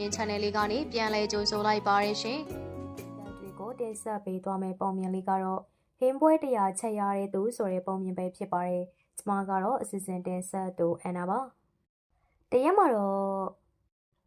ရင် channel လေးကနေပြန်လဲကြိုဆိုလိုက်ပါရရှင်တွေကိုတင်ဆက်ပေးသွားမယ့်ပုံမြင်လေးကတော့ဟင်းပွဲတရားချက်ရတဲ့သူဆိုတဲ့ပုံမြင်ပဲဖြစ်ပါတယ်။ကျမကတော့အစီအစဉ်တင်ဆက်သူအန်နာပါ။တရက်မှာတော့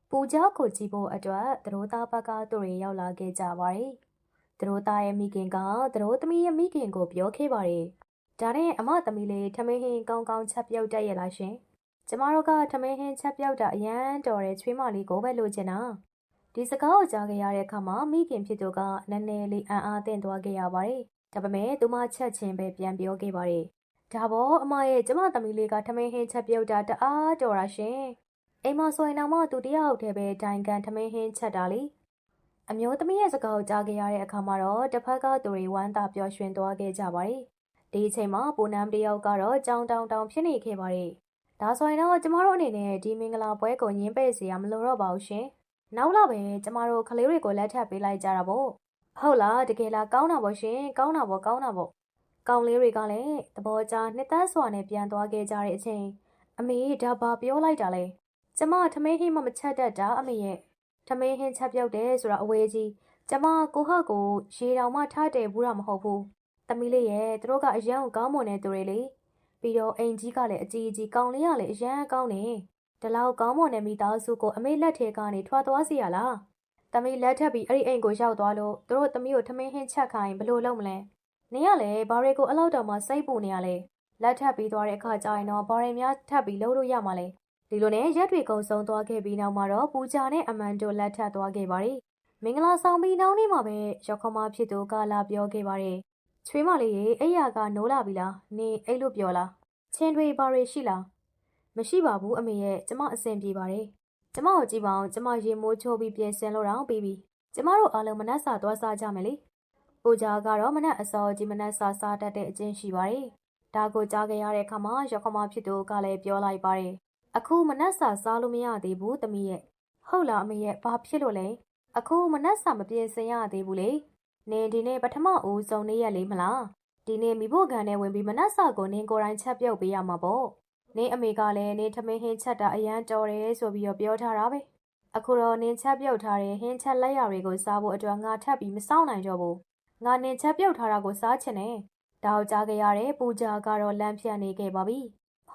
ပူကြကိုကြည့်ဖို့အတွက်သတို့သားဘက်ကသူတွေရောက်လာခဲ့ကြပါတယ်။သတို့သားရဲ့မိခင်ကသတို့သမီးရဲ့မိခင်ကိုပြောခဲ့ပါတယ်။ဒါနဲ့အမသမီးလေးထမင်းဟင်းကောင်းကောင်းချက်ပြုတ်တတ်ရလားရှင်။ ကျမတို့ကထမင်းဟင်းချက်ပြုတ်တာအရန်တော်တဲ့ချွေးမလေးကိုပဲလိုချင်တာ။ဒီစကားကိုကြားခဲ့ရတဲ့အခါမှာမိခင်ဖြစ်သူကနည်းနည်းလေးအံ့အားသင့်သွားခဲ့ရပါတယ်။ဒါပေမဲ့သူမချက်ချင်းပဲပြန်ပြောခဲ့ပါတယ်။ဒါပေါ်အမရဲ့ကျမသမီးလေးကထမင်းဟင်းချက်ပြုတ်တာတအားတော်တာရှင်။အိမ်မှာဆိုရင်တော့မှသူတယောက်တည်းပဲဒိုင်ကန်ထမင်းဟင်းချက်တာလေ။အမျိုးသမီးရဲ့စကားကိုကြားခဲ့ရတဲ့အခါမှာတော့တစ်ဖက်ကသူတွေဝမ်းသာပျော်ရွှင်သွားခဲ့ကြပါတယ်။ဒီအချိန်မှာပူနမ်တယောက်ကတော့ကြောင်တောင်တောင်ဖြစ်နေခဲ့ပါတယ်။ ဒါဆိုရင်တော့ကျမတို့အနေနဲ့ဒီမင်္ဂလာပွဲကိုညှင်းပယ်စီရမလိုတော့ပါဘူးရှင်။နောက်လာပဲကျမတို့ကလေးတွေကိုလက်ထပ်ပေးလိုက်ကြတာပေါ့ဟုတ်လားတကယ်လားကောင်းတာပေါ့ရှင်ကောင်းတာပေါ့ကောင်းတာပေါ့ကောင်းလေးတွေကလည်းသဘောကျနှစ်သက်စွာနဲ့ပြန်သွားခဲ့ကြတဲ့အချိန်အမေဒါဘာပြောလိုက်တာလဲကျမထမင်းဟင်းမမချက်တတ်တာအမေရဲ့ထမင်းဟင်းချက်ပြုတ်တယ်ဆိုတာအဝေးကြီးကျမကိုဟကိုရေတောင်မှထားတယ်ဘူးတာမဟုတ်ဘူးသမီးလေးရဲ့သူတို့ကအရန်ကောင်းမွန်တဲ့သူတွေလေ ပြီးတော့အိမ်ကြီးကလည်းအကြီးအကြီးကောင်းလေးကလည်းအရန်ကောင်းနေဒီလောက်ကောင်းမွန်တဲ့မိသားစုကိုအမေလက်ထဲကနေထွက်သွားစီရလား။တမီလက်ထပ်ပြီးအဲ့ဒီအိမ်ကိုရောက်သွားလို့သူတို့တမီကိုထမင်းဟင်းချက်ခိုင်းဘယ်လိုလုပ်မလဲ။နင်ကလည်းဘာတွေကိုအလောက်တောင်မှစိတ်ပူနေရလဲ။လက်ထပ်ပြီးသွားတဲ့အခါကျရင်တော့ဘာတွေများထပ်ပြီးလုပ်လို့ရမှာလဲ။ဒီလိုနဲ့ရက်တွေကုံဆုံးသွားခဲ့ပြီးနောက်မှာတော့ပူကြနဲ့အမန်တို့လက်ထပ်သွားခဲ့ပါတယ်။မင်္ဂလာဆောင်ပြီးနောက်နေ့မှာပဲရောက်ခမဖြစ်သူကလာပြောခဲ့ပါတယ်။ ချွေးမလေးရေအဲ့ရကနိုးလာပြီလား။နင်အဲ့လိုပြောလား။ချင်းတွေဘာတွေရှိလား။မရှိပါဘူးအမေရဲ့ကျမအဆင်ပြေပါတယ်ကျမကိုကြည့်ပါအောင်ကျမရေမိုးချိုးပြီးပြင်ဆင်လို့တော့ပြီးပြီကျမတို့အားလုံးမနက်စာသွားစားကြမယ်လေပူဂျာကတော့မနက်အစောကြီးမနက်စာစားတတ်တဲ့အကျင့်ရှိပါတယ်ဒါကိုကြားခဲ့ရတဲ့အခါမှာရောက်ခမဖြစ်သူကလည်းပြောလိုက်ပါတယ်အခုမနက်စာစားလို့မရသေးဘူးတမီးရဲ့ဟုတ်လားအမေရဲ့ဘာဖြစ်လို့လဲအခုမနက်စာမပြင်ဆင်ရသေးဘူးလေ နင်ဒီနေ့ပထမဦးဆုံးနေ့ရက်လေးမလားဒီနေ့မိဖို့ကန်နဲ့ဝင်ပြီးမနက်စာကိုနင်ကိုယ်တိုင်ချက်ပြုတ်ပေးရမှာပေါ့နင်းအမေကလည်းနင်းထမင်းဟင်းချက်တာအရန်တော်တယ်ဆိုပြီးတော့ပြောထားတာပဲအခုတော့နင်းချက်ပြုတ်ထားတဲ့ဟင်းချက်လက်ရာတွေကိုစားဖို့အတွက်ငါထပ်ပြီးမစောင့်နိုင်တော့ဘူးငါနင်းချက်ပြုတ်ထားတာကိုစားချင်တယ်တောက်ကြခဲ့ရတဲ့ပူဂျာကတော့လမ်းဖြတ်နေခဲ့ပါပြီ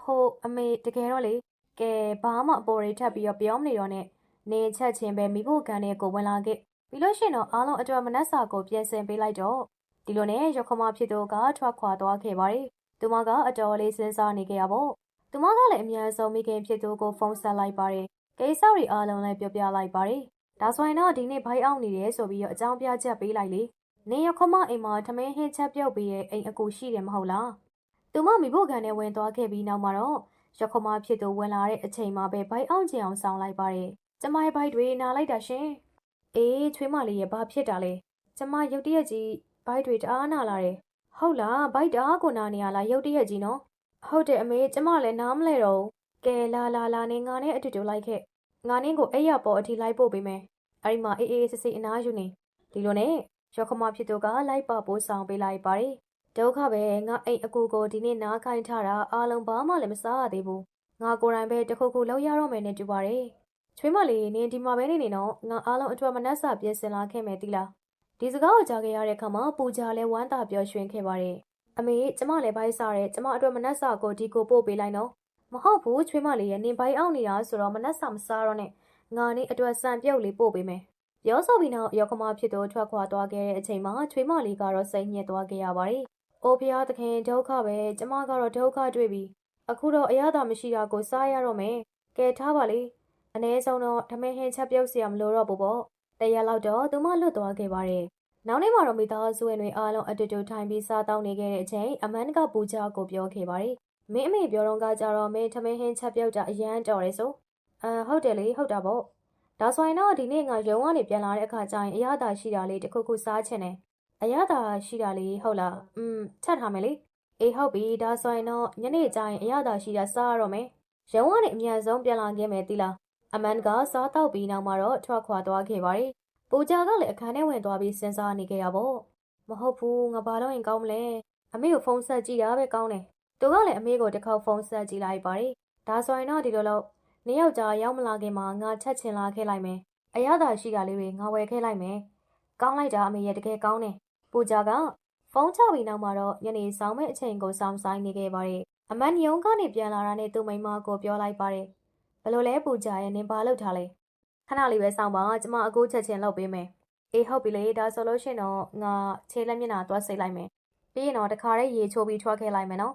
ဟိုအမေတကယ်တော့လေကဲဘာမှအပေါ်ရိထပ်ပြီးတော့ပြောမနေတော့နဲ့နင်းချက်ချင်းပဲမိဖို့ကန်နဲ့ကိုဝင်လာခဲ့ ပြီးလို့ရှိရင်တော့အားလုံးအတွက်မနှက်စာကိုပြင်ဆင်ပေးလိုက်တော့ဒီလိုနဲ့ရခမဖြစ်သူကထွက်ခွာသွားခဲ့ပါတယ်သူမကအတော်လေးစဉ်းစားနေခဲ့ရပေါ့။သူမကလည်းအများဆုံးမိခင်ဖြစ်သူကိုဖုန်းဆက်လိုက်ပါတယ်။ကိစ္စတွေအားလုံးလည်းပြောပြလိုက်ပါတယ်။ဒါဆိုရင်တော့ဒီနေ့ဘိုက်အောင်နေတယ်ဆိုပြီးတော့အကြောင်းပြချက်ပေးလိုက်လေ။နေရခမအိမ်မှာထမင်းဟင်းချက်ပြုတ်ပြီးရဲ့အိမ်အကူရှိတယ်မဟုတ်လား။သူမမိဖို့ကန်နဲ့ဝင်သွားခဲ့ပြီးနောက်မှာတော့ရခမဖြစ်သူဝင်လာတဲ့အချိန်မှာပဲဘိုက်အောင်ချင်အောင်ဆောင်လိုက်ပါတယ်။ကျမရဲ့ဘိုက်တွေနားလိုက်တာရှင်။ အေးချွေးမလေးရဲ့ဘာဖြစ်တာလဲ။ကျမရုတ်တရက်ကြီးဘိုက်တွေတအားနာလာတယ်။ဟုတ်လားဘိုက်တအားကိုနာနေရလားရုတ်တရက်ကြီးနော်။ဟုတ်တယ်အမေကျမလည်းနားမလဲတော့ဘူးကဲလာလာလာနေငါနဲ့အတူတူလိုက်ခဲ့ငါနင်းကိုအဲ့ရပေါ်အထိလိုက်ပို့ပေးမယ်အဲ့ဒီမှာအေးအေးစစ်စစ်အနားယူနေဒီလိုနဲ့ရောခမဖြစ်သူကလိုက်ပါပို့ဆောင်ပေးလိုက်ပါတယ်ဒုက္ခပဲငါအိမ်အကူကိုဒီနေ့နားခိုင်းထားတာအားလုံးဘာမှလည်းမစားရသေးဘူးငါကိုယ်တိုင်ပဲတခုခုလောက်ရတော့မယ်နဲ့တူပါတယ် ချွေးမလေးနင်းဒီမှာပဲနေနေတော့ငါအားလုံးအတွက်မနှက်စာပြင်ဆင်လာခဲ့မယ်တိလားဒီစကားကိုကြားခဲ့ရတဲ့အခါမှာပူကြလဲဝမ်းသာပျော်ရွှင်ခဲ့ပါတယ်အမေကျမလည်းဘိုက်စားတယ်ကျမအတွက်မနှက်စာကိုဒီကိုပို့ပေးလိုက်နော်မဟုတ်ဘူးချွေးမလေးရဲ့နင်ဘိုက်အောင်နေတာဆိုတော့မနှက်စာမစားတော့နဲ့ငါနေအတွက်စံပြုတ်လေးပို့ပေးမယ်ပြောဆိုပြီးနောက်ရောက်ခမဖြစ်သူထွက်ခွာသွားခဲ့တဲ့အချိန်မှာချွေးမလေးကတော့စိတ်ညစ်သွားခဲ့ရပါတယ်အိုဖျားသခင်ဒုက္ခပဲကျမကတော့ဒုက္ခတွေ့ပြီအခုတော့အရသာမရှိတာကိုစားရတော့မယ်ကဲထားပါလေ အနည်းဆုံးတော့ထမင်းဟင်းချက်ပြုတ်စရာမလိုတော့ဘူးပေါ့တရက်လောက်တော့သူမလွတ်သွားခဲ့ပါတယ်နောက်နေ့မှာတော့မိသားစုဝင်တွေအားလုံးအတူတူထိုင်ပြီးစားတောင်းနေခဲ့တဲ့အချိန်အမန်ကပူချောက်ကိုပြောခဲ့ပါတယ်မင်းအမေပြောတော့ကကြတော့မင်းထမင်းဟင်းချက်ပြုတ်တာအရန်တော်တယ်ဆိုအာဟုတ်တယ်လေဟုတ်တာပေါ့ဒါဆိုရင်တော့ဒီနေ့ငါရုံကနေပြန်လာတဲ့အခါကျရင်အရသာရှိတာလေးတစ်ခုခုစားချင်တယ်အရသာရှိတာလေးဟုတ်လားอืมချက်ထားမယ်လေအေးဟုတ်ပြီဒါဆိုရင်တော့ညနေကျရင်အရသာရှိတာစားရတော့မယ်ရုံကနေအမြန်ဆုံးပြန်လာခဲ့မယ်သီလား အမန်ကစားတော့ပြီးနောက်မှာတော့ထွက်ခွာသွားခဲ့ပါတယ်။ပူကြကလည်းအခန်းထဲဝင်သွားပြီးစဉ်းစားနေကြရပေါ့မဟုတ်ဘူးငါဘာလို့ရင်ကောင်းမလဲအမေကိုဖုန်းဆက်ကြည့်တာပဲကောင်းတယ်သူကလည်းအမေကိုတစ်ခေါက်ဖုန်းဆက်ကြည့်လိုက်ပါတယ်ဒါဆိုရင်တော့ဒီလိုလို့နေ့ယောက်ျားရောက်မလာခင်မှာငါချက်ချင်လာခဲ့လိုက်မယ်အရသာရှိတာလေးတွေငါဝယ်ခဲ့လိုက်မယ်ကောင်းလိုက်တာအမေရဲ့တကယ်ကောင်းတယ်ပူကြကဖုန်းချပြီးနောက်မှာတော့ညနေဆောင်မဲ့အချိန်ကိုစောင့်ဆိုင်နေခဲ့ပါတယ်အမန်ညုံကနေပြန်လာတာနဲ့သူ့မိန်းမကိုပြောလိုက်ပါတယ်ဘယ် လိုလဲပူကြရဲ့နင်ဘာလုပ်ထားလဲခဏလေးပဲစောင့်ပါကျမအခုချက်ချင်းလုပ်ပေးမယ်အေးဟုတ်ပြီလေဒါဆိုလို့ရှရင်တော့ငါခြေလက်မျက်နှာသွားစိတ်လိုက်မယ်ပြီးရင်တော့တခါတည်းရေချိုးပြီးထွက်ခဲ့လိုက်မယ်နော်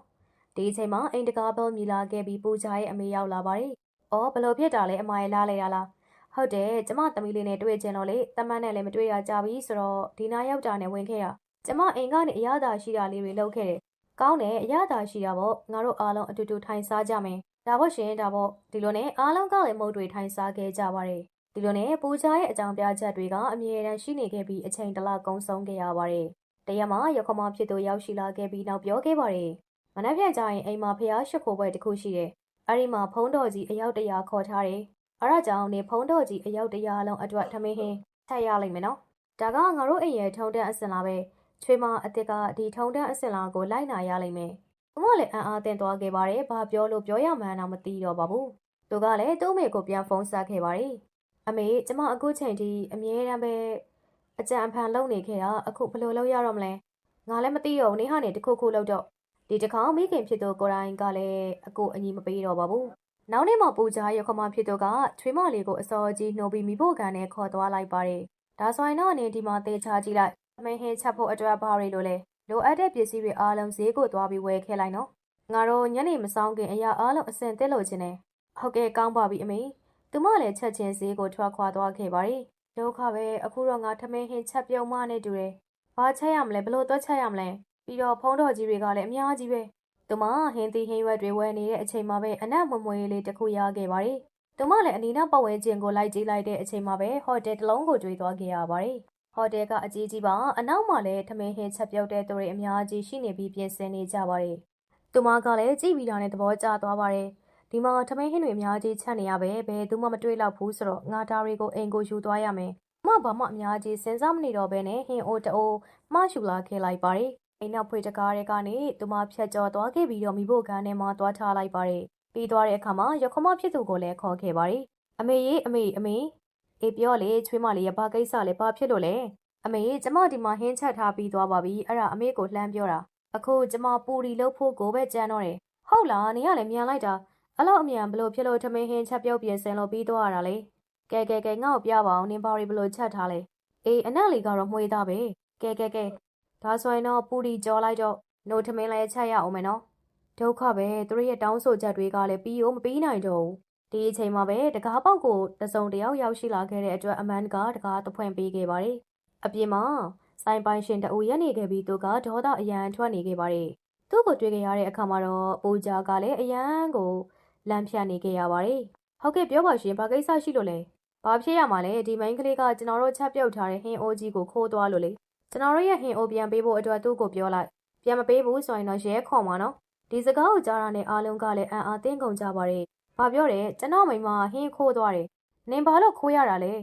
ဒီအချိန်မှာအိမ်တကားဘုံမြည်လာခဲ့ပြီးပူကြရဲ့အမေရောက်လာပါတယ်အော်ဘယ်လိုဖြစ်တာလဲအမရဲ့လားလေရလားဟုတ်တယ်ကျမသမီးလေးနဲ့တွေ့ချင်တော့လေတမန်နဲ့လည်းမတွေ့ရကြပြီဆိုတော့ဒီနာရောက်တာနဲ့ဝင်ခဲ့တာကျမအိမ်ကနေအရသာရှိတာလေးတွေလုပ်ခဲ့တယ်ကောင်းတယ်အရသာရှိတာပေါ့ငါတို့အားလုံးအတူတူထိုင်စားကြမယ် ဒါပေါ့ရှင်ဒါပေါ့ဒီလိုနဲ့အားလုံးကလည်းမုတ်တွေထိုင်စားခဲ့ကြပါတယ်ဒီလိုနဲ့ပူချာရဲ့အကြောင်းပြချက်တွေကအမြဲတမ်းရှိနေခဲ့ပြီးအချိန်တလကုန်းဆုံးခဲ့ရပါတယ်တရက်မှာရခမဖြစ်သူရောက်ရှိလာခဲ့ပြီးနောက်ပြောခဲ့ပါတယ်မနက်ဖြန်ကျရင်အိမ်မှာဖျားရှိခိုးပွဲတစ်ခုရှိတယ်အဲ့ဒီမှာဖုံးတော်ကြီးအယောက်တရာခေါ်ထားတယ်အဲဒါကြောင့်နေဖုံးတော်ကြီးအယောက်တရာလုံးအတွက်ထမင်းဟင်းထည့်ရလိမ့်မယ်နော်ဒါကငါတို့အိမ်ရဲ့ထုံတန်းအစင်လာပဲချွေးမအစ်စ်ကဒီထုံတန်းအစင်လာကိုလိုက်နာရလိမ့်မယ် သူမလည်းအံ့အားသင့်သွားခဲ့ပါတယ်ဘာပြောလို့ပြောရမှန်းတော့မသိတော့ပါဘူးသူကလည်းသူ့မိကိုပြန်ဖုန်းဆက်ခဲ့ပါတယ်အမေကျမအခုချိန်ထိအမြဲတမ်းပဲအကြံအဖန်လုပ်နေခဲ့တာအခုဘယ်လိုလုပ်ရတော့မလဲငါလည်းမသိတော့ဘူးနေဟာနေတခုခုလုပ်တော့ဒီတစ်ခါမိခင်ဖြစ်သူကိုရိုင်းကလည်းအကိုအညီမပေးတော့ပါဘူးနောက်နေ့မှပူကြရခမဖြစ်တော့ကချွေးမလေးကိုအစောကြီးနှိုးပြီးမိဖို့ကန်နဲ့ခေါ်သွားလိုက်ပါတယ်။ဒါဆိုရင်တော့အနေဒီမှာတေချာကြည့်လိုက်။မင်းဟင်းချက်ဖို့အတွက်ဘာတွေလိုလဲ။ လိုအပ်တဲ့ပစ္စည်းတွေအားလုံးဈေးကိုသွားပြီးဝယ်ခဲ့လိုက်နော်။ငါတို့ညနေမဆောင်ခင်အရာအားလုံးအစင်တက်လို့ခြင်းနဲ့ဟုတ်ကဲ့ကောင်းပါပြီအမေ။သူမလည်းချက်ချင်းဈေးကိုထွက်ခွာသွားခဲ့ပါတယ်။ဒုက္ခပဲအခုတော့ငါထမင်းဟင်းချက်ပြုံးမနဲ့တူတယ်။ဘာချက်ရမလဲဘလို့သွက်ချက်ရမလဲ။ပြီးတော့ဖုံးတော်ကြီးတွေကလည်းအများကြီးပဲ။သူမဟင်းသီးဟင်းရွက်တွေဝယ်နေတဲ့အချိန်မှာပဲအနက်မမွေးလေးတစ်ခုရခဲ့ပါတယ်။သူမလည်းအနီးနားပတ်ဝန်းကျင်ကိုလိုက်ကြည့်လိုက်တဲ့အချိန်မှာပဲဟိုတယ်တစ်လုံးကိုတွေ့သွားခဲ့ရပါတယ်။ ဟိုတယ်ကအကြီးကြီးပါအနောက်မှာလည်းထမင်းဟင်းချက်ပြုတ်တဲ့သူတွေအများကြီးရှိနေပြီးပြင်ဆင်နေကြပါတယ်။သူမကလည်းကြည့်ပြီးတာနဲ့သဘောကျသွားပါတယ်။ဒီမှာထမင်းဟင်းတွေအများကြီးချက်နေရပဲဘယ်သူမှမတွေ့တော့ဘူးဆိုတော့ငါသားတွေကိုအိမ်ကိုယူသွားရမယ်။မဘာမှအများကြီးစဉ်းစားမနေတော့ဘဲနဲ့ဟင်းအိုးတိုးမှရှူလာခဲ့လိုက်ပါတယ်။အိမ်နောက်ဖွေတကားတွေကနေသူမဖြတ်ကျော်သွားခဲ့ပြီးတော့မိဖို့ကန်းထဲမှာသွားထားလိုက်ပါတယ်။ပြီးသွားတဲ့အခါမှာရခမဖြစ်သူကိုလည်းခေါ်ခဲ့ပါတယ်။အမေရေအမေအမေ အေးပြောလေချွေးမလေးရဘာကိစ္စလဲဘာဖြစ်လို့လဲ။အမေကျမဒီမှာဟင်းချက်ထားပြီးသွားပါပြီ။အဲ့ဒါအမေကိုလှမ်းပြောတာ။အခုကျမပူရီလုပ်ဖို့ကိုပဲကြမ်းတော့တယ်။ဟုတ်လားနေရလဲမြန်လိုက်တာ။အဲ့လောက်အမြန်ဘလို့ဖြစ်လို့ထမင်းဟင်းချက်ပြုတ်ပြင်ဆင်လို့ပြီးသွားရတာလေ။ကဲကဲကဲငါ့ကိုပြပါအောင်နင်ဘာတွေဘလို့ချက်ထားလဲ။အေးအနက်လေးကတော့မှွေသားပဲ။ကဲကဲကဲဒါဆိုရင်တော့ပူရီကြော်လိုက်တော့နို့ထမင်းလည်းချက်ရအောင်မယ်နော်ဒုက္ခပဲသူတို့ရဲ့တောင်းဆိုချက်တွေကလည်းပြီးရောမပြီးနိုင်တော့ဘူး ဒီအချိန်မှာပဲတကားပေါက်ကိုတစုံတယောက်ရောက်ရှိလာခဲ့တဲ့အတွက်အမန်ကတကားတဖွင့်ပေးခဲ့ပါတယ်အပြင်မှာစိုင်းပိုင်ရှင်တအူရက်နေခဲ့ပြီးသူကဒေါသအရန်ထွက်နေခဲ့ပါတယ်သူ့ကိုတွေ့ခဲ့ရတဲ့အခါမှာတော့ပူဂျာကလည်းအရန်ကိုလမ်းဖြတ်နေခဲ့ရပါတယ်ဟုတ်ကဲ့ပြောပါရှင်ဘာကိစ္စရှိလို့လဲဘာဖြစ်ရမှာလဲဒီမိန်းကလေးကကျွန်တော်တို့ချက်ပြုတ်ထားတဲ့ဟင်းအိုးကြီးကိုခိုးသွားလို့လေကျွန်တော်တို့ရဲ့ဟင်အိုပြန်ပေးဖို့အတွက်သူ့ကိုပြောလိုက်ပြန်မပေးဘူးဆိုရင်တော့ရဲခေါ်မှာနော်ဒီစကားကိုကြားတာနဲ့အားလုံးကလည်းအံ့အားသင့်ကုန်ကြပါတယ် ဘာပြောတယ်ကျွန်တော်မိမဟင်းခိုးသွားတယ်နင်ဘာလို့ခိုးရတာလဲ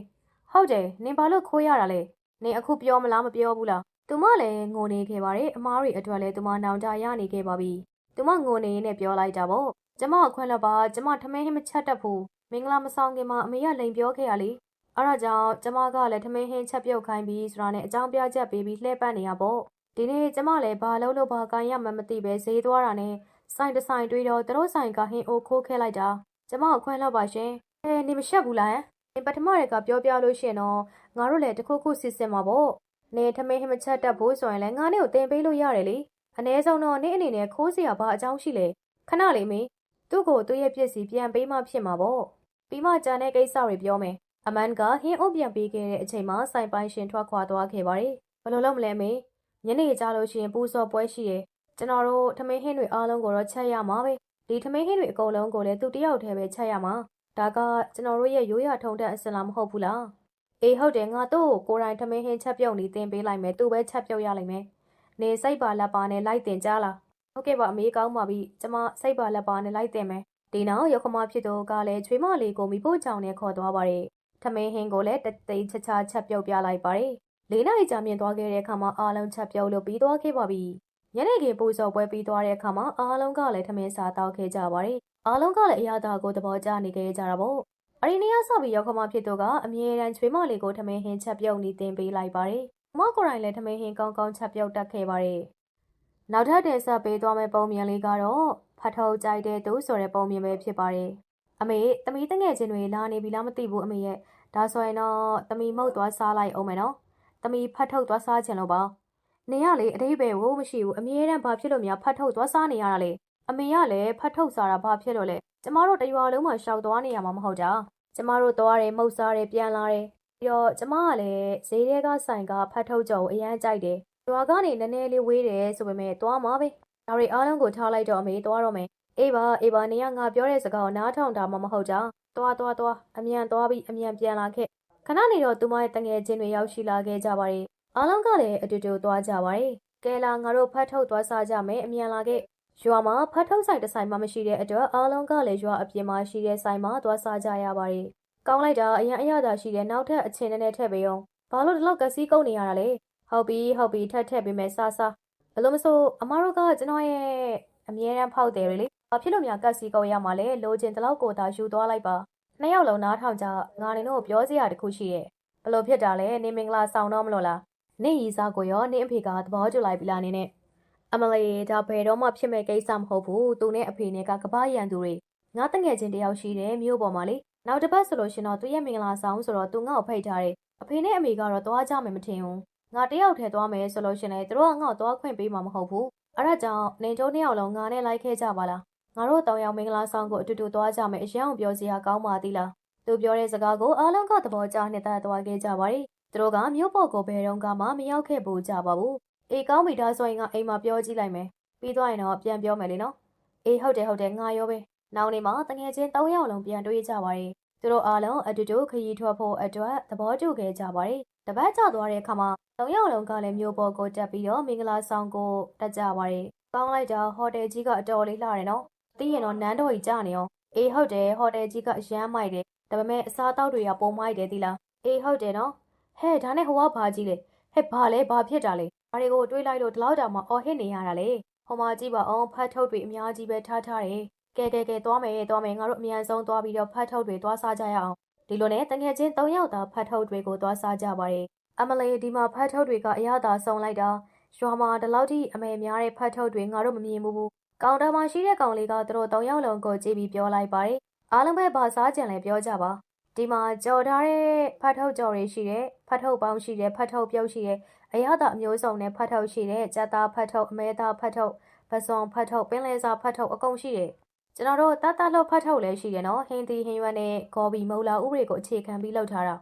ဟုတ်တယ်နင်ဘာလို့ခိုးရတာလဲနင်အခုပြောမလားမပြောဘူးလားသူမလည်းငိုနေခဲ့ပါတယ်အမားတွေအတွက်လည်းသူမနောင်တရနေခဲ့ပါပြီသူမငိုနေနဲ့ပြောလိုက်တာပေါ့ကျမအခွင့်လက်ပါကျမထမင်းဟင်းမချက်တတ်ဘူးမင်္ဂလာမဆောင်ခင်မှာအမေကလိန်ပြောခဲ့ရလေအဲ့ဒါကြောင့်ကျမကလည်းထမင်းဟင်းချက်ပြုတ်ခိုင်းပြီးဆိုတာနဲ့အကြောင်းပြချက်ပေးပြီးလှည့်ပတ်နေရပေါ့ဒီနေ့ကျမလည်းဘာလို့လို့ဘာကိုင်းရမှန်းမသိပဲဈေးသွားတာနဲ့ ဆိုင်တစ်ဆိုင်တွေ့တော့သူတို့ဆိုင်ကဟင်းအိုခိုးခဲလိုက်တာကျမအခွင့်လောက်ပါရှင်အဲနေမရှက်ဘူးလားဟင်ပထမရကပြောပြလို့ရှိရင်တော့ငါတို့လည်းတစ်ခုခုစစ်စစ်မှာပေါ့နေထမင်းဟင်းမချက်တတ်ဘူးဆိုရင်လည်းငါနဲ့ကိုတင်ပေးလို့ရတယ်လေအ ਨੇ ဆုံးတော့နေ့အနေနဲ့ခိုးစရာဘာအကြောင်းရှိလဲခဏလေးမေသူ့ကိုသူ့ရဲ့ပြစ်စီပြန်ပေးမှဖြစ်မှာပေါ့ပြီးမှကြံတဲ့ကိစ္စတွေပြောမယ်အမန်ကဟင်းအုပ်ပြန်ပေးခဲ့တဲ့အချိန်မှာစိုင်ပိုင်ရှင်ထွက်ခွာသွားခဲ့ပါတယ်။ဘယ်လိုလုပ်မလဲမေ။ညနေကြလို့ရှိရင်ပူစော်ပွဲရှိတယ်။ ကျွန်တော်တို့ထမင်းဟင်းတွေအားလုံးကိုတော့ချက်ရမှာပဲ။ဒီထမင်းဟင်းတွေအကုန်လုံးကိုလည်းသူတယောက်တည်းပဲချက်ရမှာ။ဒါကကျွန်တော်တို့ရဲ့ရိုးရာထုံတဲ့အစင်လာမဟုတ်ဘူးလား။အေးဟုတ်တယ်ငါတို့ကိုကိုယ်တိုင်ထမင်းဟင်းချက်ပြုတ်နေတင်ပေးလိုက်မယ်။သူပဲချက်ပြုတ်ရလိမ့်မယ်။နေစိတ်ပါလက်ပါနဲ့လိုက်တင်ကြလား။ဟုတ်ကဲ့ပါအမေကောင်းပါပြီ။ကျွန်မစိတ်ပါလက်ပါနဲ့လိုက်တင်မယ်။ဒီနောက်ရောက်ခမဖြစ်တော့ကလည်းချွေးမလေးကိုမိဖို့ကြောင်နဲ့ခေါ်သွားပါတယ်။ထမင်းဟင်းကိုလည်းတသိန်းချချချက်ပြုတ်ပြလိုက်ပါတယ်။လေးနိုင်ကြာမြင့်သွားခဲ့တဲ့အခါမှာအားလုံးချက်ပြုတ်လို့ပြီးသွားခဲ့ပါပြီ။ ညနေခင်းပူစော်ပွဲပြီးသွားတဲ့အခါမှာအားလုံးကလည်းထမင်းစားတောက်ခဲ့ကြပါတယ်။အားလုံးကလည်းအရာသာကိုသဘောကျနေခဲ့ကြတာပေါ့။အရီနေရဆော့ပြီးရောက်ခမဖြစ်သူကအမြဲတမ်းချွေးမလေးကိုထမင်းဟင်းချက်ပြုတ်နေတင်ပေးလိုက်ပါတယ်။မကိုယ်တိုင်လည်းထမင်းဟင်းကောင်းကောင်းချက်ပြုတ်တက်ခဲ့ပါတယ်။နောက်ထပ်တင်ဆက်ပေးသွားမယ့်ပုံမြင်လေးကတော့ဖတ်ထုတ်ကြိုက်တဲ့သူဆိုတဲ့ပုံမြင်ပဲဖြစ်ပါတယ်။အမေသမီးတငယ်ချင်းတွေလာနေပြီလားမသိဘူးအမေရဲ့ဒါဆိုရင်တော့သမီးမုတ်သွားစားလိုက်အောင်မယ်နော်။သမီးဖတ်ထုတ်သွားစားချင်လို့ပါ။ နေရလေအတိတ်ပဲဝိုးမရှိဘူးအမြဲတမ်းဘာဖြစ်လို့များဖတ်ထုတ်သွားစားနေရတာလဲ။အမေကလည်းဖတ်ထုတ်စားတာဘာဖြစ်လို့လဲ။ကျမတို့တရွာလုံးမှာရှောက်သွားနေရမှာမဟုတ်တာ။ကျမတို့သွားတယ်မှုတ်စားတယ်ပြန်လာတယ်ပြီးတော့ကျမကလည်းဈေးထဲကဆိုင်ကဖတ်ထုတ်ကြော်ကိုအရန်ကြိုက်တယ်။ရွာကနေနည်းနည်းလေးဝေးတယ်ဆိုပေမဲ့သွားမှာပဲ။ဒါတွေအားလုံးကိုထားလိုက်တော့အမေသွားတော့မယ်။အေးပါအေးပါနေကငါပြောတဲ့စကားကိုနားထောင်တာမှမဟုတ်ကြ။သွားသွားသွားအမြန်သွားပြီးအမြန်ပြန်လာခဲ့။ခဏနေတော့သူမရဲ့တငယ်ချင်းတွေရောက်ရှိလာခဲ့ကြပါတယ်။ အားလုံးကလည်းအတူတူသွားကြပါတယ်။ကဲလာငါတို့ဖတ်ထုတ်သွားစားကြမယ်အမြန်လာခဲ့။ရွာမှာဖတ်ထုတ်ဆိုင်တစ်ဆိုင်မှမရှိတဲ့အတွက်အားလုံးကလည်းရွာအပြင်မှာရှိတဲ့ဆိုင်မှာသွားစားကြရပါတယ်။ကောင်းလိုက်တာအရင်အရသာရှိတဲ့နောက်ထပ်အချင်းနဲ့နဲ့ထည့်ပေးအောင်။ဘာလို့ဒီလောက်ကစီးကုန်နေရတာလဲ။ဟုတ်ပြီဟုတ်ပြီထပ်ထည့်ပေးမယ်စားစား။ဘလို့မဆိုအမတို့ကကျွန်တော်ရဲ့အမြဲတမ်းဖောက်တယ်လေ။ဘာဖြစ်လို့များကတ်စီကုန်ရမှာလဲ။လိုချင်တဲ့လောက်ကိုသာယူသွားလိုက်ပါ။နှစ်ယောက်လုံးနားထောင်ကြငါနေတို့ပြောစရာတခုရှိရဲ့။ဘလို့ဖြစ်တာလဲနေမင်္ဂလာဆောင်တော့မလို့လား။ နေရီစားကိုရောနေအဖေကသဘောကျလိုက်ပြီလားနေနဲ့။အမလေးဒါဘယ်တော့မှဖြစ်မဲ့ကိစ္စမဟုတ်ဘူးသူနဲ့အဖေနဲ့ကကပားရန်သူတွေငါတငယ်ချင်းတယောက်ရှိတယ်မြို့ပေါ်မှာလေနောက်တစ်ပတ်ဆိုလို့ရှင်တော့သူရဲ့မင်္ဂလာဆောင်ဆိုတော့သူငါ့ကိုဖိတ်ထားတယ်အဖေနဲ့အမေကတော့သွားကြမယ်မထင်ဘူးငါတယောက်ထဲသွားမယ်ဆိုလို့ရှင်လေသူတို့ကငါ့ကိုသွားခွင့်ပေးမှာမဟုတ်ဘူးအဲ့ဒါကြောင့်နေကျိုးနှစ်ယောက်လုံးငါနဲ့လိုက်ခဲ့ကြပါလားငါတို့တောင်ယောင်မင်္ဂလာဆောင်ကိုအတူတူသွားကြမယ်အရန်ကိုပြောစရာကောင်းပါသေးလားသူပြောတဲ့စကားကိုအားလုံးကသဘောကျနှစ်သက်သွားခဲ့ကြပါတယ် သူတို့ကမြို့ပေါ်ကိုဘယ်တော့မှမရောက်ခဲ့ဘူးကြပါဘူးအေးကောင်းပြီဒါဆိုရင်ကအိမ်မှာပြောကြည့်လိုက်မယ်ပြီးသွားရင်တော့ပြန်ပြောမယ်လေနော်အေးဟုတ်တယ်ဟုတ်တယ်ငါရောပဲနောက်နေ့မှာတငယ်ချင်း၃ယောက်လုံးပြန်တွေ့ကြပါတယ်သူတို့အားလုံးအတူတူခရီးထွက်ဖို့အတွက်သဘောတူခဲ့ကြပါတယ်တပတ်ကျသွားတဲ့အခါမှာ၃ယောက်လုံးကလည်းမြို့ပေါ်ကိုတက်ပြီးတော့မင်္ဂလာဆောင်ကိုတက်ကြပါတယ်ကောင်းလိုက်တာဟိုတယ်ကြီးကအတော်လေးလှတယ်နော်သိရင်တော့နန်းတော်ကြီးကြာနေအောင်အေးဟုတ်တယ်ဟိုတယ်ကြီးကအရန်မိုက်တယ်ဒါပေမဲ့အစားအသောက်တွေကပုံမိုက်တယ်သီလားအေးဟုတ်တယ်နော် ဟဲ့ဒါနဲ့ဟိုကဘာကြီးလဲဟဲ့ဘာလဲဘာဖြစ်တာလဲ။ဘာတွေကိုတွေးလိုက်လို့ဒီလောက်တောင်မှအော်ဟစ်နေရတာလေ။ဟိုမှာကြည့်ပါအောင်ဖတ်ထုတ်တွေအများကြီးပဲထားထားတယ်။ကဲကဲကဲသွားမယ်သွားမယ်ငါတို့အမြန်ဆုံးသွားပြီးတော့ဖတ်ထုတ်တွေသွားစားကြရအောင်။ဒီလိုနဲ့တငယ်ချင်း၃ယောက်သာဖတ်ထုတ်တွေကိုသွားစားကြပါတယ်။အမလေးဒီမှာဖတ်ထုတ်တွေကအရသာဆုံးလိုက်တာရွာမှာဒီလောက်ထိအမေများတဲ့ဖတ်ထုတ်တွေငါတို့မမြင်ဘူးဘူး။ကောင်တာမှာရှိတဲ့ကောင်လေးကသူတို့၃ယောက်လုံးကိုကြည့်ပြီးပြောလိုက်ပါတယ်။အားလုံးပဲဘာစားကြံလဲပြောကြပါ။ ဒီမှာကြော်ထားတဲ့ဖတ်ထုတ်ကြော်တွေရှိတယ်။ဖတ်ထုတ်ပေါင်းရှိတယ်ဖတ်ထုတ်ပြုတ်ရှိတယ်။အရသာအမျိုးစုံနဲ့ဖတ်ထုတ်ရှိတဲ့ကြက်သားဖတ်ထုတ်အမဲသားဖတ်ထုတ်ပစွန်ဖတ်ထုတ်ပင်လယ်စာဖတ်ထုတ်အကုန်ရှိတယ်ကျွန်တော်တို့တတ်တတ်လို့ဖတ်ထုတ်လည်းရှိတယ်နော်ဟင်းသီးဟင်းရွက်နဲ့ဂေါ်ဘီမုတ်လာဥပဒေကိုအခြေခံပြီးလုပ်ထားတာ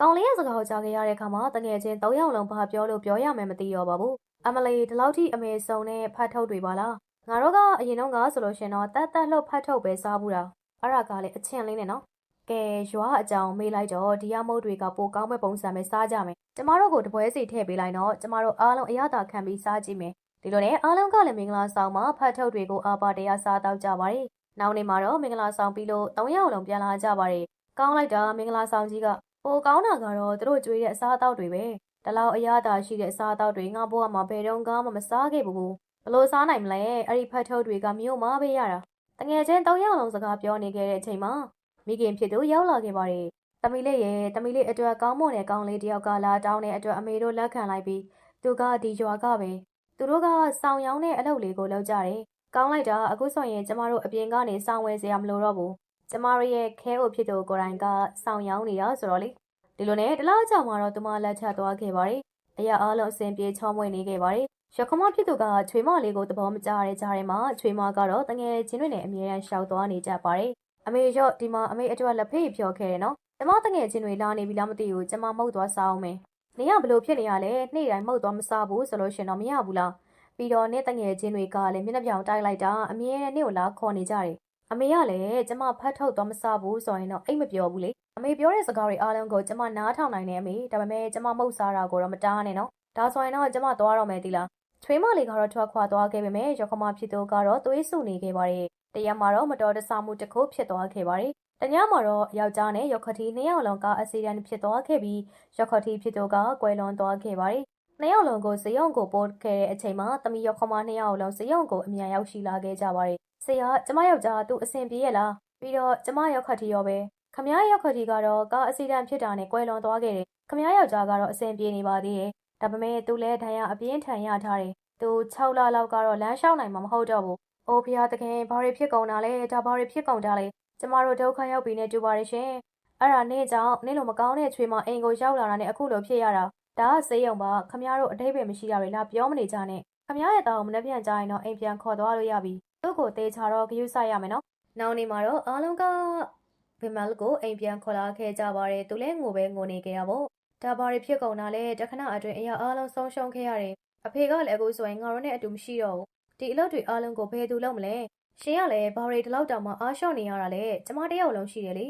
ကောင်လေးရဲ့စကားကိုကြားခဲ့ရတဲ့အခါမှာတငယ်ချင်း၃ယောက်လုံးဘာပြောလို့ပြောရမယ်မသိရောပါဘူးအမလီဒီလောက်ထိအမေစုံနဲ့ဖတ်ထုတ်တွေပါလားငါတို့ကအရင်တော့ကဆိုလို့ရှင်တော့တတ်တတ်လို့ဖတ်ထုတ်ပဲစားဘူးတာအဲ့ဒါကလည်းအချင်းလေးနဲ့နော် ကဲရွာအကြောင်းမေးလိုက်တော့ဒီရမုတ်တွေကပိုကောင်းမဲ့ပုံစံပဲစားကြမယ်ကျမတို့ကိုတပွဲစီထည့်ပေးလိုက်တော့ကျမတို့အားလုံးအရသာခံပြီးစားကြည့်မယ်ဒီလိုနဲ့အားလုံးကလည်းမင်္ဂလာဆောင်မှာဖတ်ထုတ်တွေကိုအာပါတရားစားတော့ကြပါတယ်နောက်နေ့မှာတော့မင်္ဂလာဆောင်ပြီးလို့၃ယောက်လုံးပြန်လာကြပါတယ်ကောင်းလိုက်တာမင်္ဂလာဆောင်ကြီးကပိုကောင်းတာကတော့သူတို့ကြွေးတဲ့အစားအသောက်တွေပဲဒီလောက်အရသာရှိတဲ့အစားအသောက်တွေငါဘဝမှာဘယ်တော့မှမစားခဲ့ဘူးဘလို့စားနိုင်မလဲအဲ့ဒီဖတ်ထုတ်တွေကမြို့မှာပဲရတာတငယ်ချင်း၃ယောက်လုံးစကားပြောနေခဲ့တဲ့အချိန်မှာ မိခင်ဖြစ်သူရောက်လာခဲ့ပါတယ်တမီလေးရဲ့တမီလေးအတွက်ကောင်းမွန်တဲ့ကောင်းလေးတယောက်ကလာတောင်းတဲ့အတွက်အမေတို့လက်ခံလိုက်ပြီးသူကဒီရွာကပဲသူတို့ကစောင်ရောင်းတဲ့အလုပ်လေးကိုလုပ်ကြတယ်ကောင်းလိုက်တာအခုဆိုရင်ကျမတို့အပြင်ကနေစောင်ဝယ်စရာမလိုတော့ဘူးကျမတို့ရဲ့ခဲအိုဖြစ်သူကိုယ်တိုင်ကစောင်ရောင်းနေတာဆိုတော့လေဒီလိုနဲ့တလားကြောင်မှာတော့သူမလက်ချက်သွားခဲ့ပါတယ်အရာအားလုံးအဆင်ပြေချောမွေ့နေခဲ့ပါတယ်ရခမဖြစ်သူကချွေမလေးကိုသဘောမကျတဲ့ကြားထဲမှာချွေမကတော့တငယ်ချင်းတွေနဲ့အမြဲတမ်းရှောက်သွားနေကြပါတယ် အမေရော့ဒီမှာအမေအတွက်လက်ဖေးဖြော်ခဲ့တယ်နော်ကျမတငယ်ချင်းတွေလာနေပြီလားမသိဘူးကျမမဟုတ်သွားစားအောင်မယ်နေရဘလို့ဖြစ်နေရလဲနေ့တိုင်းမဟုတ်သွားမစားဘူးဆိုလို့ရှင်တော့မရဘူးလားပြီးတော့နေ့တငယ်ချင်းတွေကလည်းမျက်နှာပြောင်တိုက်လိုက်တာအမြဲတမ်းနေ့ကိုလာခေါ်နေကြတယ်အမေကလည်းကျမဖတ်ထုတ်သွားမစားဘူးဆိုရင်တော့အိတ်မပြောဘူးလေအမေပြောတဲ့စကားတွေအားလုံးကိုကျမနားထောင်နိုင်တယ်အမေဒါပေမဲ့ကျမမဟုတ်စားတာကိုတော့မတားနဲ့နော်ဒါဆိုရင်တော့ကျမသွားတော့မယ်သီလားချွေးမလေးကတော့ထွက်ခွာသွားခဲ့ပေမဲ့ရခမဖြစ်သူကတော့သွေးဆူနေခဲ့ပါတယ် တရက်မှာတော့မတော်တဆမှုတစ်ခုဖြစ်သွားခဲ့ပါတယ်တညမှာတော့ယောက်ျားနဲ့ယောက်ခတီနှစ်ယောက်လုံးကအက်ဆီဒန့်ဖြစ်သွားခဲ့ပြီးယောက်ခတီဖြစ်သူကကွယ်လွန်သွားခဲ့ပါတယ်နှစ်ယောက်လုံးကိုဇယုံကိုပို့ခဲ့တဲ့အချိန်မှာတမီယောက်ခမနှစ်ယောက်လုံးဇယုံကိုအမြန်ရောက်ရှိလာခဲ့ကြပါတယ်ဆရာကျမယောက်ျားသူ့အဆင်ပြေရဲ့လားပြီးတော့ကျမယောက်ခတီရောပဲခခမရရောက်ခကြီးကတော့ကားအစီအတန်းဖြစ်တာနဲ့ကွဲလွန်သွားခဲ့တယ်ခမရယောက်ျားကတော့အဆင်ပြေနေပါသေးတယ်ဒါပေမဲ့သူလည်းဒဏ်ရာအပြင်းထန်ရထားတယ်သူ6လလောက်ကတော့လမ်းလျှောက်နိုင်မှာမဟုတ်တော့ဘူး အိုးဖျားသခင်ဘာတွေဖြစ်ကုန်တာလဲဒါဘာတွေဖြစ်ကုန်တာလဲကျမတို့ဒုက္ခရောက်ပြီနဲ့တူပါတယ်ရှင်အဲ့ဒါနေ့ကြောင့်နေ့လိုမကောင်းတဲ့ချွေမအိမ်ကိုရောက်လာတာနဲ့အခုလိုဖြစ်ရတာဒါကစေးရုံပါခမရတို့အတိတ်ပဲမရှိတာတွေလားပြောမနေကြနဲ့ခမရရဲ့တောင်းမနှက်ပြန်ကြရင်တော့အိမ်ပြန်ခေါ်သွားလို့ရပြီသူ့ကိုတေးချတော့ဂယုစိုက်ရမယ်နော်နောက်နေ့မှာတော့အားလုံးကဗီမယ်ကိုအိမ်ပြန်ခေါ်လာခဲ့ကြပါတယ်သူလည်းငိုပဲငိုနေကြရပေါ့ဒါဘာတွေဖြစ်ကုန်တာလဲတခဏအတွင်းအရာအားလုံးဆုံးရှုံးခဲ့ရတယ်အဖေကလည်းအခုဆိုရင်ငါတို့နဲ့အတူမရှိတော့ဘူး ဒီအလုပ်တွေအားလုံးကိုဘယ်သူလုပ်မလဲရှင်ကလည်းဘာတွေဒီလောက်တောင်မှအားလျှော့နေရတာလဲကျမတယောက်လုံးရှိတယ်လေ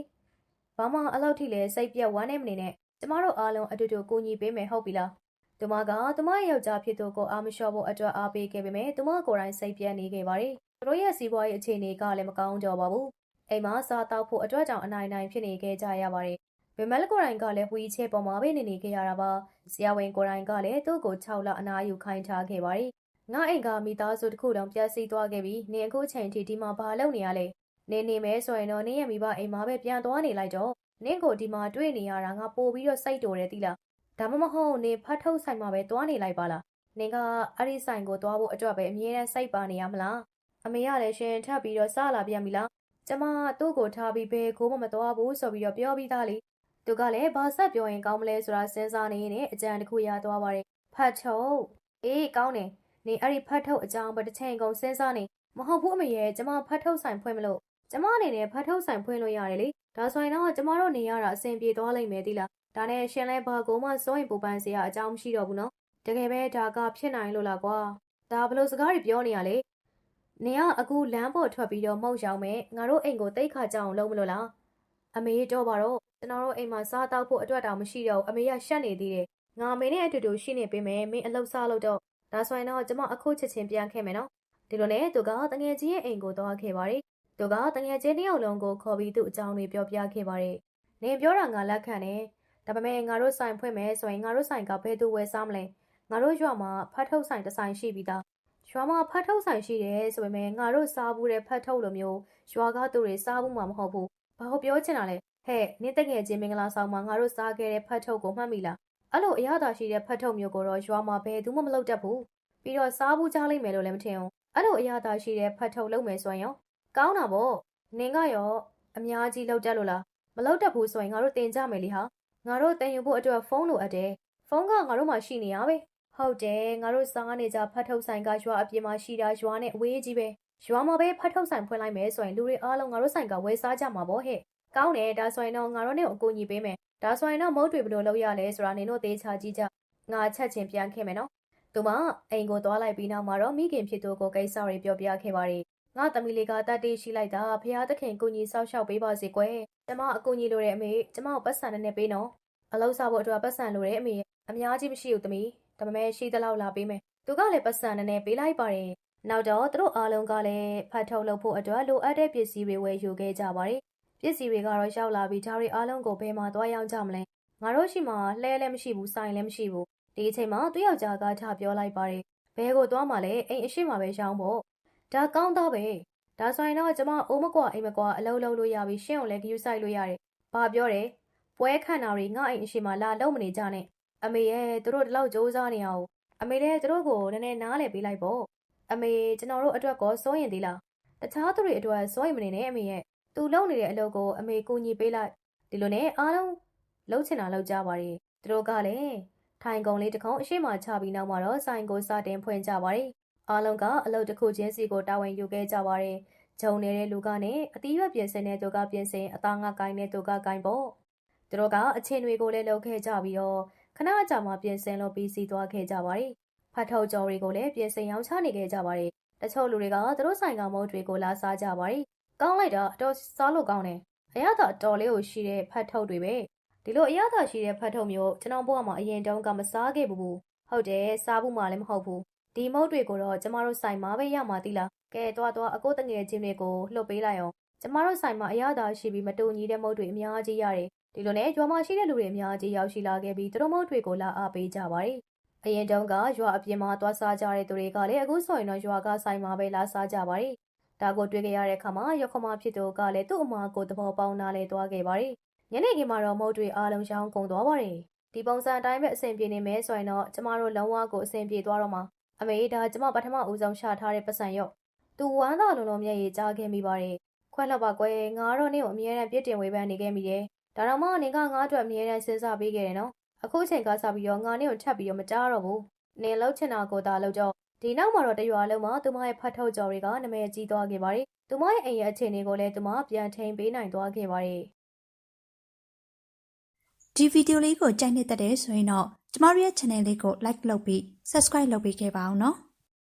ဘာမှအလောက်ထိလဲစိတ်ပြက်ဝမ်းနေမနေနဲ့ကျမတို့အားလုံးအတူတူကူညီပေးမယ်ဟုတ်ပြီလားသူမကသူမရဲ့ယောက်ျားဖြစ်သူကိုအားမလျှော့ဖို့အတွက်အားပေးခဲ့ပေမဲ့သူမကိုယ်တိုင်စိတ်ပြက်နေခဲ့ပါတယ်သူတို့ရဲ့စီးပွားရေးအခြေအနေကလည်းမကောင်းကြပါဘူးအိမ်မှာစားတောက်ဖို့အတွက်ကြောင့်အနိုင်နိုင်ဖြစ်နေခဲ့ကြရပါတယ်ဗီမယ်ကိုယ်တိုင်ကလည်းဝီချဲပေါ်မှာပဲနေနေခဲ့ရတာပါဆရာဝန်ကိုယ်တိုင်ကလည်းသူ့ကို6လအနားယူခိုင်းထားခဲ့ပါတယ် ငါအိမ်ကမိသားစုတစ်ခုလုံးပျက်စီးသွားခဲ့ပြီးနင်အခုချိန်ထိဒီမှာဘာလုပ်နေရလဲနင်နေမဲဆိုရင်တော့နင်ရဲ့မိဘအိမ်မှာပဲပြန်သွားနေလိုက်တော့နင့်ကိုဒီမှာတွေ့နေရတာငါပို့ပြီးတော့စိတ်တော်တယ်တိလားဒါမှမဟုတ်နင်ဖတ်ထုတ်ဆိုင်မှာပဲသွားနေလိုက်ပါလားနင်ကအဲ့ဒီဆိုင်ကိုသွားဖို့အတွက်ပဲအမြဲတမ်းစိတ်ပါနေရမလားအမေကလည်းရှင်ထပ်ပြီးတော့စလာပြန်ပြီလားကျမသူ့ကိုထားပြီးဘယ်ကိုမှမသွားဘူးဆိုပြီးတော့ပြောပြီးသားလေသူကလည်းဘာဆက်ပြောရင်ကောင်းမလဲဆိုတာစဉ်းစားနေနေအကြံတစ်ခုရသွားပါတယ်ဖတ်ထုတ်အေးကောင်းတယ် နေအဲ့ဒီဖတ်ထုတ်အကြောင်းပဲတစ်ချိန်ကုန်စဉ်းစားနေမဟုတ်ဘူးအမေရဲ့ကျမဖတ်ထုတ်ဆိုင်ဖွင့်မလို့ကျမအနေနဲ့ဖတ်ထုတ်ဆိုင်ဖွင့်လို့ရတယ်လေဒါဆိုရင်တော့ကျမတို့နေရတာအဆင်ပြေသွားလိမ့်မယ်သီလားဒါနဲ့ရှင်လဲဘာကိုမှစိုးရင်ပူပန်စရာအကြောင်းမရှိတော့ဘူးနော်တကယ်ပဲဒါကဖြစ်နိုင်လို့လားကွာဒါဘလို့စကားတွေပြောနေရလေနေကအခုလမ်းပေါ်ထွက်ပြီးတော့မှုတ်ရောက်မယ်ငါတို့အိမ်ကိုတိတ်ခါကြအောင်လုပ်မလို့လားအမေတော့ပါတော့ကျွန်တော်တို့အိမ်မှာစားတောက်ဖို့အတွက်တောင်မရှိတော့ဘူးအမေကရှက်နေသေးတယ်ငါအမေနဲ့အတူတူရှိနေပေးမယ်မင်းအလုပ်စားလို့တော့ ဒါဆိုရင်တော့ကျမအခုချက်ချင်းပြန်ခဲ့မယ်နော်ဒီလိုနဲ့သူကတငယ်ချင်းရဲ့အိမ်ကိုသွားခဲ့ပါတယ်သူကတငယ်ချင်းတယောက်လုံးကိုခေါ်ပြီးသူ့အကြောင်းတွေပြောပြခဲ့ပါတယ်။နင်ပြောတာငါလက်ခံတယ်။ဒါပေမဲ့ငါတို့ဆိုင်ဖွင့်မယ်ဆိုရင်ငါတို့ဆိုင်ကဘယ်သူဝယ်စားမလဲ။ငါတို့ရွာမှာဖတ်ထုတ်ဆိုင်တစ်ဆိုင်ရှိပြီးသား။ရွာမှာဖတ်ထုတ်ဆိုင်ရှိတယ်ဆိုပေမဲ့ငါတို့စားဘူးတဲ့ဖတ်ထုတ်လိုမျိုးရွာကသူတွေစားဘူးမှမဟုတ်ဘူး။ဘာလို့ပြောချင်တာလဲ။ဟဲ့နင်တငယ်ချင်းမင်္ဂလာဆောင်မှာငါတို့စားခဲ့တဲ့ဖတ်ထုတ်ကိုမှတ်မိလား။ အဲ့လိုအရသာရှိတဲ့ဖတ်ထုတ်မျိုးကိုတော့ရွာမှာဘယ်သူမှမလုပ်တတ်ဘူး။ပြီးတော့စားဘူးကြားလိမ့်မယ်လို့လည်းမထင်ဘူး။အဲ့လိုအရသာရှိတဲ့ဖတ်ထုတ်လုပ်မယ်ဆိုရင်ရောကောင်းတာပေါ့နင်ကရောအများကြီးလောက်တက်လို့လားမလောက်တက်ဘူးဆိုရင်ငါတို့တင်ကြမယ်လေဟာငါတို့တင်ယူဖို့အတွက်ဖုန်းလိုအပ်တယ်ဖုန်းကငါတို့မှရှိနေရပဲဟုတ်တယ်ငါတို့စားနေကြဖတ်ထုတ်ဆိုင်ကရွာအပြင်မှာရှိတာရွာနဲ့အဝေးကြီးပဲရွာမှာပဲဖတ်ထုတ်ဆိုင်ဖွင့်လိုက်မယ်ဆိုရင်လူတွေအားလုံးငါတို့ဆိုင်ကဝယ်စားကြမှာပေါ့ဟဲ့ကောင်းတယ်ဒါဆိုရင်တော့ငါတို့နဲ့အကူအညီပေးမယ် ဒါဆိုရင်တော့မုတ်တွေဘယ်လိုလုပ်ရလဲဆိုတာနင်တို့သေချာကြည့်ကြငါချက်ချင်းပြန်ခဲ့မယ်နော်သူမအိမ်ကိုသွားလိုက်ပြီးနောက်မှာတော့မိခင်ဖြစ်သူကိုကိစ္စတွေပြောပြခဲ့ပါတယ်ငါသမီးလေးကတတ်တေးရှိလိုက်တာဖះသခင်ကိုကြီးဆောက်ရှောက်ပေးပါစေကွယ်ကျမအကူကြီးလိုတဲ့အမေကျမကိုပတ်စံနဲ့နဲ့ပေးနော်အလောက်စားဖို့အတွက်ပတ်စံလိုတဲ့အမေအများကြီးမရှိဘူးသမီးဒါပေမဲ့ရှိသလောက်လာပေးမယ်သူကလည်းပတ်စံနဲ့နဲ့ပေးလိုက်ပါတယ်နောက်တော့သူတို့အားလုံးကလည်းဖတ်ထုတ်လုပ်ဖို့အတွက်လိုအပ်တဲ့ပစ္စည်းတွေဝယ်ယူခဲ့ကြပါတယ် ပစ္စည်းတွေကတော့ရောက်လာပြီးဒါတွေအားလုံးကိုဘယ်မှာသွားရောက်ကြမလဲငါတို့ရှိမှလှဲလည်းမရှိဘူးဆိုင်လည်းမရှိဘူးဒီအချိန်မှာသူ့ယောက်ျားကထားပြောလိုက်ပါတယ်ဘဲကိုသွားမှလဲအိမ်အရှိမပဲရောင်းဖို့ဒါကောင်းတော့ပဲဒါဆိုရင်တော့ကျမအိုးမကွာအိမ်မကွာအလုံးလုံးလို့ရပြီရှင်းကိုလည်းဂယူဆိုင်လို့ရတယ်ဘာပြောတယ်ပွဲခန့်တာတွေငါအိမ်အရှိမလာလုံးမနေကြနဲ့အမေရဲ့သူတို့ဒီလောက်စူးစမ်းနေအောင်အမေလည်းသူတို့ကိုနည်းနည်းနားလည်ပေးလိုက်ပေါ့အမေကျွန်တော်တို့အတွက်ကောစိုးရင်သေးလားတခြားသူတွေအတွက်စိုးရင်မနေနဲ့အမေရဲ့ သူလုံနေတဲ့အလုပ်ကိုအမေကူညီပေးလိုက်ဒီလိုနဲ့အားလုံးလှုပ်ချင်တာလှုပ်ကြပါလေသူတို့ကလည်းထိုင်ကုန်လေးတစ်ခုံအရှိမချပြီးနောက်မှာတော့ဆိုင်ကိုစတင်ဖွင့်ကြပါတယ်အားလုံးကအလုပ်တစ်ခုချင်းစီကိုတာဝန်ယူခဲ့ကြပါတယ်ဂျုံနေတဲ့လူကနဲ့အတီးရွက်ပြင်ဆင်တဲ့သူကပြင်ဆင်အသားငါကိုင်းတဲ့သူကကိုင်းပေါ့သူတို့ကအချင်းတွေကိုလည်းလုပ်ခဲ့ကြပြီးတော့ခဏအကြာမှပြင်ဆင်လို့ပြီးစီးသွားခဲ့ကြပါတယ်ဖတ်ထုတ်ကြော်တွေကိုလည်းပြင်ဆင်ရောင်းချနေခဲ့ကြပါတယ်တချို့လူတွေကသူတို့ဆိုင်ကမုတ်တွေကိုလာစားကြပါတယ် ကောင်းလိုက်တာအတော်စားလို့ကောင်းတယ်အရသာအတော်လေးကိုရှိတဲ့ဖတ်ထုတ်တွေပဲဒီလိုအရသာရှိတဲ့ဖတ်ထုတ်မျိုးကျွန်တော်ဘဝမှာအရင်တုန်းကမစားခဲ့ဘူးဟုတ်တယ်စားဘူးမှလည်းမဟုတ်ဘူးဒီမုတ်တွေကိုတော့ကျမတို့ဆိုင်မှာပဲရမှာသီလားကဲသွားသွားအကိုတငယ်ချင်းတွေကိုလှုပ်ပေးလိုက်အောင်ကျမတို့ဆိုင်မှာအရသာရှိပြီးမတူညီတဲ့မုတ်တွေအများကြီးရတယ်ဒီလိုနဲ့ရွာမှာရှိတဲ့လူတွေအများကြီးရောက်ရှိလာခဲ့ပြီးသူတို့မုတ်တွေကိုလာအားပေးကြပါတယ်အရင်တုန်းကရွာအပြင်မှာသွားစားကြတဲ့သူတွေကလည်းအခုဆိုရင်တော့ရွာကဆိုင်မှာပဲလာစားကြပါတယ် ဒါကိုတွေ့ကြရတဲ့အခါမှာရောက်ခမဖြစ်သူကလည်းသူ့အမကိုသဘောပေါက်နားလဲသွားခဲ့ပါတယ်ညနေခင်းမှာတော့မုတ်တွေအားလုံးရောင်းကုန်သွားပါတယ်ဒီပုံစံအတိုင်းပဲအဆင်ပြေနေမယ်ဆိုရင်တော့ကျမတို့လုံးဝကိုအဆင်ပြေသွားတော့မှာအမေဒါကျမပထမဦးဆုံးရှာထားတဲ့ပတ်စံရော့သူဝမ်းသာလုံးလုံးမျက်ရည်ကြားခဲ့မိပါတယ်ခွက်လောက်ပါကွယ်ငါတော့နင့်ကိုအမြဲတမ်းပြစ်တင်ဝေဖန်နေခဲ့မိတယ်ဒါတော့မှနင်ကငါ့အတွက်အမြဲတမ်းစဉ်းစားပေးခဲ့တယ်နော်အခုချိန်ကစားပြီးတော့ငါနင့်ကိုထပ်ပြီးတော့မကြားတော့ဘူးနင်လှုပ်ချင်တာကိုသာလှုပ်တော့ ဒီနောက်မှာတော့တရွာလုံးမှာသူမရဲ့ဖတ်ထုတ်ကြော်တွေကနာမည်ကြီးသွားခဲ့ပါတယ်သူမရဲ့အိမ်ရဲ့အခြေအနေကိုလည်းသူမပြန်ထိန်ပေးနိုင်သွားခဲ့ပါတယ်ဒီဗီဒီယိုလေးကိုကြိုက်နေတဲ့တဲ့ဆိုရင်တော့ကျမတို့ရဲ့ channel လေးကို like လုပ်ပြီး subscribe လုပ်ပေးခဲ့ပါအောင်နော်